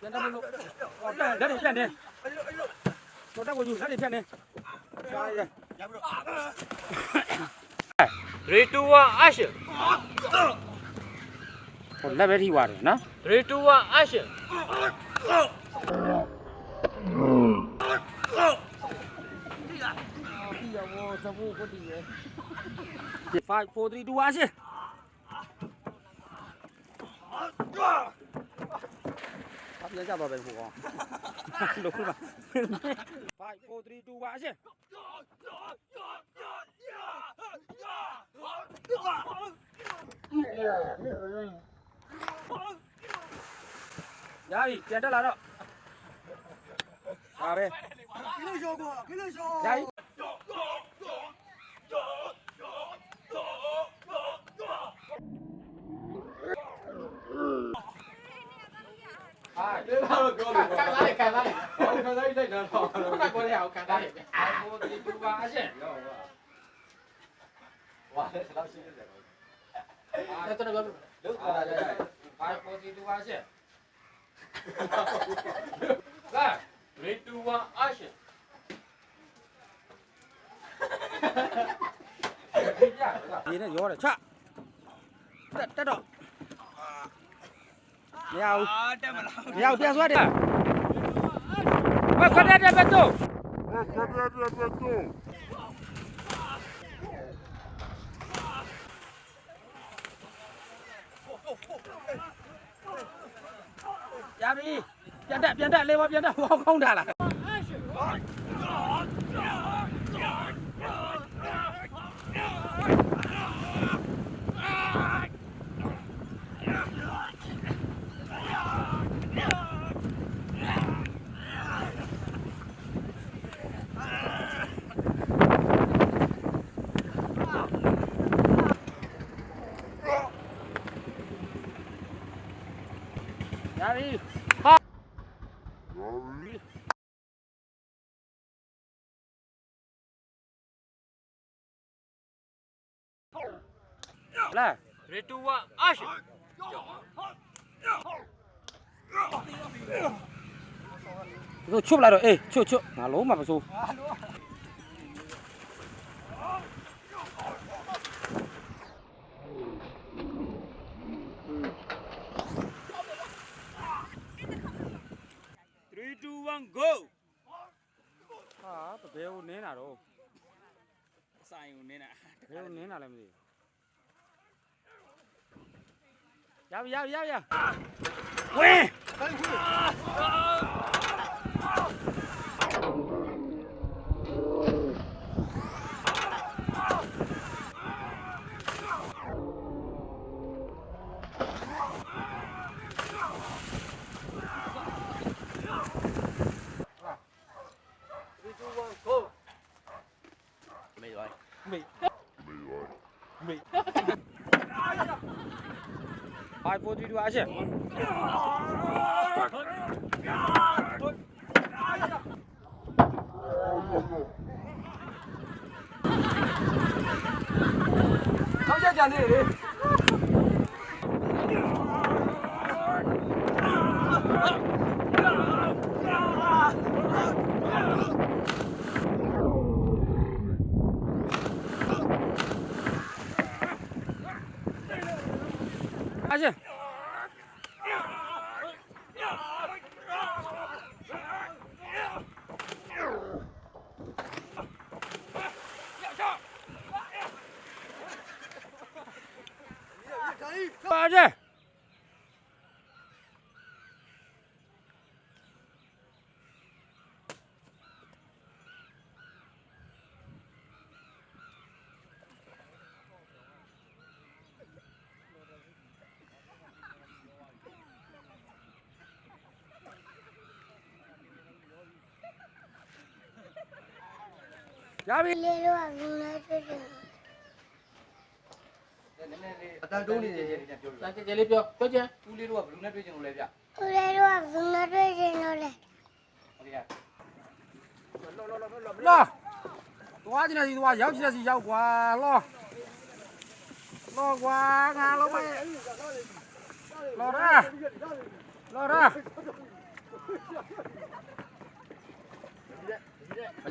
ပြန်တက်လို့လက်တွေဖြတ်နေတော့တက်ကိုယူလက်တွေဖြတ်နေရှားရ3 2 1 action ဟိုလက်ပဲထိသွားတယ်နော်3 2 1 action 5 4 3 2 action အပြကြပါပဲဟိုကောင်လို့ပါ5 4 3 2 action আপনার যা পাবেন ফুকো ভাই ফোর থ্রি টু বা আছে Dai, tienta là đó. À bên. Dai. ဟာ 这他们表里看哪里看哪里，我看哪里在那套，那过来我看哪里。 5 4 3 2 action 哇，这老师是这个。 မရဘူးအာတက်မလားမရဘူးပြန်ဆွဲတယ်ဟဲ့ခတက်တယ်ဘတ်တော့ဟဲ့ခတက်တယ်ဘတ်တော့ရပြီပြန်တက်ပြန်တက်လေးပါပြန်တက်ဟောကောင်းတာလား ရပြီဟာလာ3 2 1 action ဆိုချွတ်လိုက်တော့အေးချွတ်ချွတ်ငါလုံးမမစိုး 3 2 1 go ဟာတကယ်ကိုနင်းတာတော့ ဆိုင်ကိုနင်းတာတကယ်ကိုနင်းတာလည်းမသိဘူးရပြီရပြီရပြီဝင်း ખોદીડું આ છે 아자 ra chứ Dạ đi. Lê luôn, lê. ပါကြရပြီလေတော့ငုံလာတွေ့တယ်အတန်တုံးနေတယ်စာကြဲကြဲလေးပြောပြောချင်ဦးလေးတို့ကဘလူးနဲ့တွေ့ကြလို့လဲဗျဦးလေတော့ငုံလာတွေ့တယ်လို့လေဟုတ်ကဲ့လာသွားချင်တဲ့စီသွားရောက်ချင်တဲ့စီရောက်ကွာလောလောကွာငါလုံးမလောရာလောရာ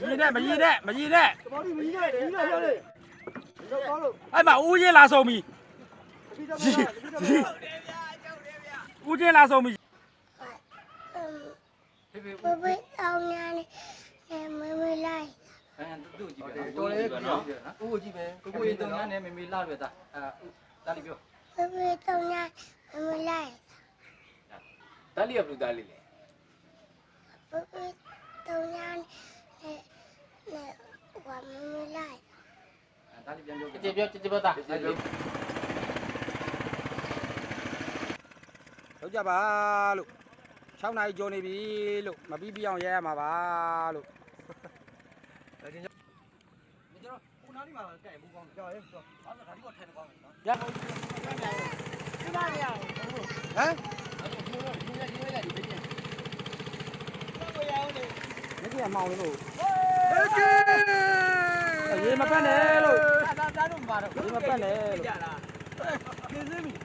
ကြီးနဲ့မကြီးနဲ့မကြီးနဲ့ဘောဒီမကြီးနဲ့ကြီးနဲ့ပြောလေတော့ကောင်းလို့အဲ့မှာဦးချင်းလာဆုံးပြီ ပြီးတော့ပြီးတော့ပြီးတော့ ဦးချင်းလာဆုံးပြီ ဖေဖေ ဘဘတောင်းညာနေအဲမမလိုက် အဲတူကြည့်ပဲတော်လေးပြောနော်ဦးကိုကြည့်ပဲကိုကိုရင်တုံညာနဲ့မေမေလာရွယ်သားအဲတားလေးပြော ဘဘတောင်းညာမမလိုက် တားလီကဘလူတားလီလေ ဘဘတောင်းညာနေနေဝမမလိုက် တားလေးပြန်ပြော ကြည်ပြောကြည်ပြောတာ လောက်ကြပါလို့6နာရီကျော်နေပြီလို့မပြီးပြအောင်ရဲရမှာပါလို့ခုနားလေးမှာကြိုက်ဘူးကောင်းကြောက်ရဲဆိုအဲ့ဒါဒါဒီကထိုင်ကောင်းတယ်နော်ရဒီပါရအောင်ဟမ်ကိုရအောင်လေဒီကမောင်လို့ရေမပတ်နဲ့လို့ဒါဒါတို့မှာတော့ရေမပတ်နဲ့လို့ကြတာကင်းစင်းပြီ